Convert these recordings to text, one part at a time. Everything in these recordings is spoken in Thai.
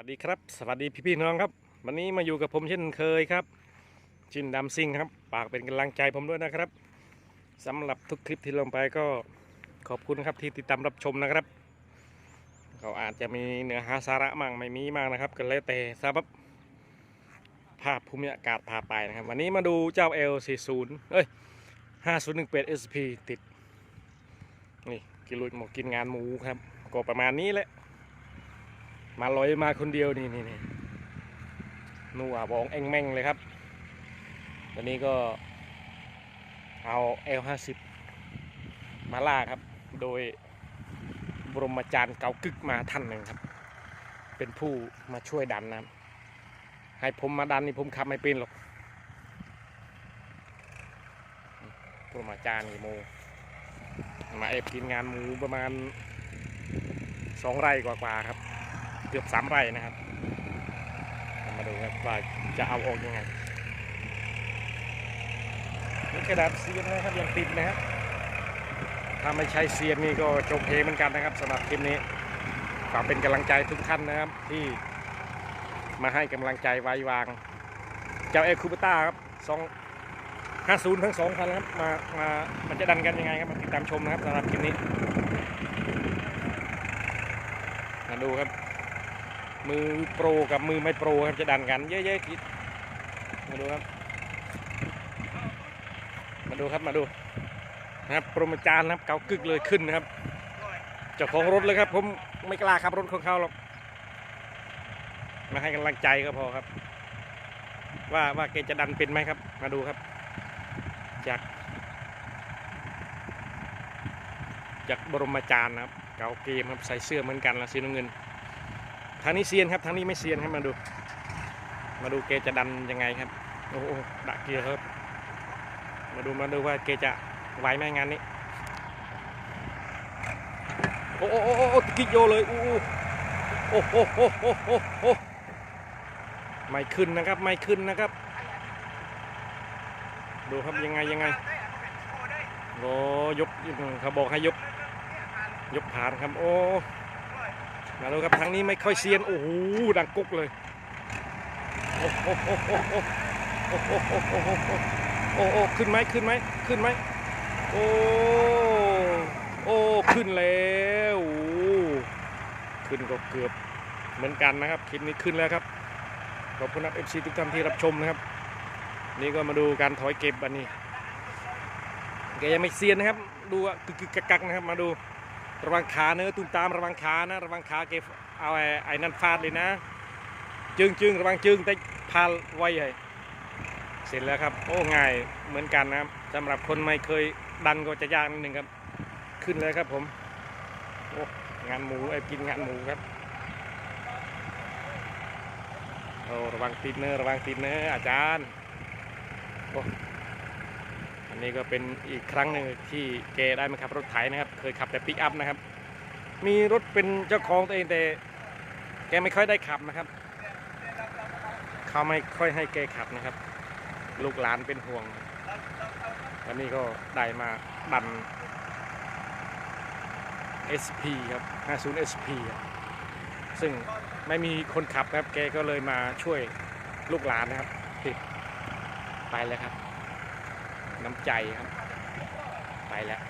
วัสดีครับ สวัสดีพี่พี่ๆน้องครับ วันนี้มาอยู่กับผมเช่นเคยครับจินดำซิงครับฝากเป็นกำลังใจผมด้วยนะครับสำหรับทุกคลิปที่ลงไปก็ขอบคุณครับที่ติดตามรับชมนะครับเขาอาจจะมีเนื้อหาสาระมั่งไม่มีมั่งนะครับก็แล้วแต่สำหรับภาพภูมิอากาศพาไปนะครับ วันนี้มาดูเจ้า L40 เอ้ย5018 SP ติดนี่กิลุยหมกกินงานหมูครับก็ประมาณนี้แหละ มาลอยมาคนเดียวนี่นี่นี่นัวบองเอ็งแม่งเลยครับ ตอนนี้ก็เอา L50 มาล่าครับ โดยบรมอาจารย์เกากึกมาท่านหนึ่งครับ เป็นผู้มาช่วยดันนะให้ผมมาดันนี่ผมขับไม่เป็นหรอกบรมอาจารย์กี่โมมาเอบกินงานหมูประมาณสองไร่กว่าๆครับ เกือบสามไร่นะครับ มาดูครับว่าจะเอาออกยังไงนี่กระดาษเซียนนะครับยังติดนะครับถ้าไม่ใช้เซียนนี่ก็จบเพลงเหมือนกันนะครับสำหรับคลิปนี้ฝากเป็นกำลังใจทุกท่านนะครับ ที่มาให้กำลังใจไว้วาง เจ้าเอคูปต้าครับสองห้าศูนย์ทั้งสองคันนะครับมามามันจะดันกันยังไงครับมาติดตามชมนะครับสำหรับคลิปนี้มาดูครับ มือโปรกับมือไม่โปรครับจะดันกันเยอะๆคิดมาดูครับ มาดูครับมาดูนะครับโปรโมจารย์นะครับเกากึกเลยขึ้นนะครับเจ้าของรถเลยครับผมไม่กล้าขับรถของเขาหรอกมาให้กำลังใจก็พอครับ ว่าว่าแกจะดันเป็นไหมครับ มาดูครับ จากจากบรมาจารย์นะครับ เกาเกมครับใส่เสื้อเหมือนกันละสีน้ำเงิน ทางนี้เซียนครับทางนี้ไม่เซียนครับมาดู มาดูเกจะดันยังไงครับโอ้โหดักเกียร์ครับ มาดูมาดูว่าเกจะไหวไหมงานนี้โอ้โอ้โอ้โอ้กิโยเลยอู้อู้โอ้โหโอ้โหโอ้โหโอ้โหไม่ขึ้นนะครับไม่ขึ้นนะครับ ดูครับยังไงยังไงโอ้ยกเขาบอกให้ยก ยกผ่านครับโอ้ มาดูครับทางนี้ไม่ค่อยเซียน โอ้โห ดังกุ๊กเลยโอ้โหโอ้โหโอ้โหโอ้โหโอ้โหโอ้โหโอ้โหขึ้นไหมขึ้นไหมขึ้นไหมโอ้โอ้ขึ้นแล้วขึ้นก็เกือบเหมือนกันนะครับคลิปนี้ขึ้นแล้วครับขอบคุณนักเอฟซีทุกท่านที่รับชมนะครับ นี่ก็มาดูการถอยเก็บอันนี้แกยังไม่เซียนนะครับ ดูกึกกึกกักนะครับมาดู ระวังขาเนื้อตุ้มตามระวังขานะระวังขาเก็บเอาไอ้ไอ้นั่นฟาดเลยนะ จึงจึงระวังจึงแต่พาไว้ให้เสร็จแล้วครับโอ้ง่ายเหมือนกันนะครับสำหรับคนไม่เคยดันก็จะยากนิดนึงครับ ขึ้นเลยครับผมโอ้งานหมูไอ้กินงานหมูครับโอ้ระวังติดเนื้อระวังติดเนื้ออาจารย์โอ้ นนี้ก็เป็นอีกครั้งหนึ่งที่เกได้มาขับรถไถนะครับ เคยขับแต่ปิกอัพนะครับ มีรถเป็นเจ้าของตัวเองแต่แกไม่ค่อยได้ขับนะครับ เขาไม่ค่อยให้แกขับนะครับ ลูกหลานเป็นห่วงวันนี้ก็ได้มาดัน SP ครับ 50 SP ครับซึ่งไม่มีคนขับครับ แกก็เลยมาช่วยลูกหลานนะครับติดไปแล้วครับ น้ำใจครับ ไปแล้ว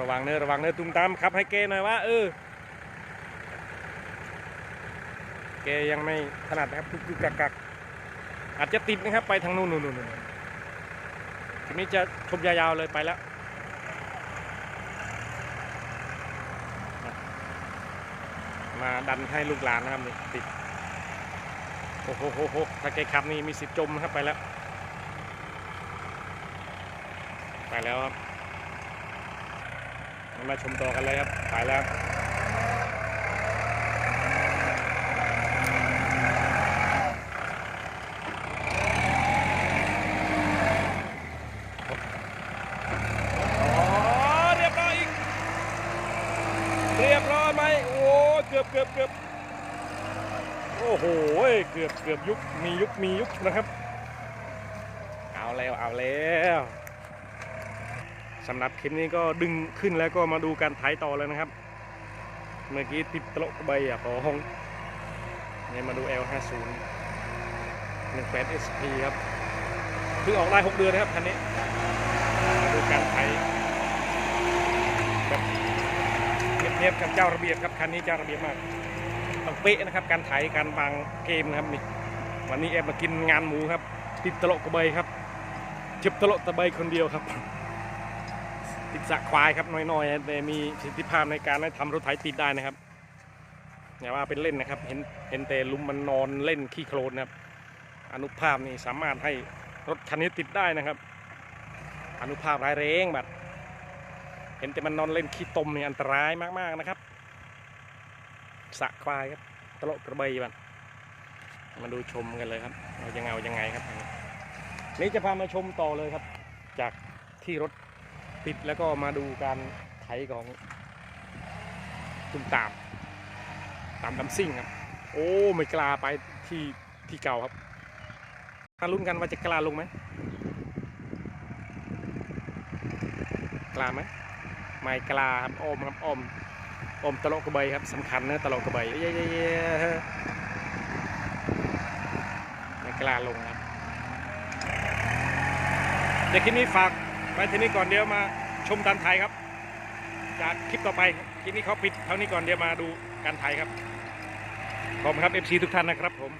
ระวังเนื้อะระวังเนื้อะตุ้มตามครับให้แกหน่อยว่า เออแกยังไม่ถนัดนะครับกุกกักกักอาจจะติดนะครับ ไปทางนู้นนู่นนู่นนู่นทีนี้จะชมยาวๆเลยไปแล้วมาดันให้ลูกหลานนะครับติดโอ้โหโหโหถ้าแกขับนี่มีสิทธิ์จมครับไปแล้ว ไปแล้วครับมาชมต่อกันเลยครับไปแล้วเรียบร้อยอีกเรียบร้อยไหมโอ้เกือบเกือบเกือบโอ้โหเกือบเกือบยุบมียุบมียุบนะครับ เอาแล้วเอาแล้ว สำหรับคลิปนี้ก็ดึงขึ้นแล้วก็มาดูการไถต่อเลยนะครับ เมื่อกี้ติดตลกใบอะพอห้องนี่มาดู L50 18 SP ครับเพิ่งออกได้ 6 เดือนนะครับคันนี้มาดูการไถแบบเนียบๆกับเจ้าระเบียบครับคันนี้เจ้าระเบียบมากต้องเป๊ะนะครับ การไถการวางเกมนะครับนี่วันนี้แอบมากินงานหมูครับ ติดตลกกระเบยครับจิบตลกตะเบยคนเดียวครับ ติดสะควายครับน้อยๆแต่มีประสิทธิภาพในการให้ทำรถไถติดได้นะครับอย่าว่าเป็นเล่นนะครับเห็นเห็นแต่ลุมมันนอนเล่นขี้โคลนนะครับ อนุภาพนี่สามารถให้รถคันนี้ติดได้นะครับ อนุภาพร้ายแรงแบบเห็นแต่มันนอนเล่นขี้ตมนี่อันตรายมากๆนะครับสะควายครับตลกกระเบยบันมาดูชมกันเลยครับเอายังไงเอายังไงครับ นี่จะพามาชมต่อเลยครับ จากที่รถ ติดแล้วก็มาดูการไถของตุ้มตามตามดำซิ่งครับ โอ้ไม่กล้าไปที่ที่เก่าครับมาลุ้นกันว่าจะกล้าลงไหมกล้าไหมไม่กล้าครับอ้อมครับอ้อมอ้อมตะลกกระเบยครับสำคัญนะตะลกกระเบยเย้เย้ไม่กล้าลงครับเดี๋ยวคลิปนี้ฝากไว้ที่นี้ก่อนเดี๋ยวมา ชมการไทยครับ จากคลิปต่อไปคลิปนี้เขาปิดเท่านี้ก่อนเดี๋ยวมาดูการไทยครับขอบคุณครับ FC ทุกท่านนะครับผม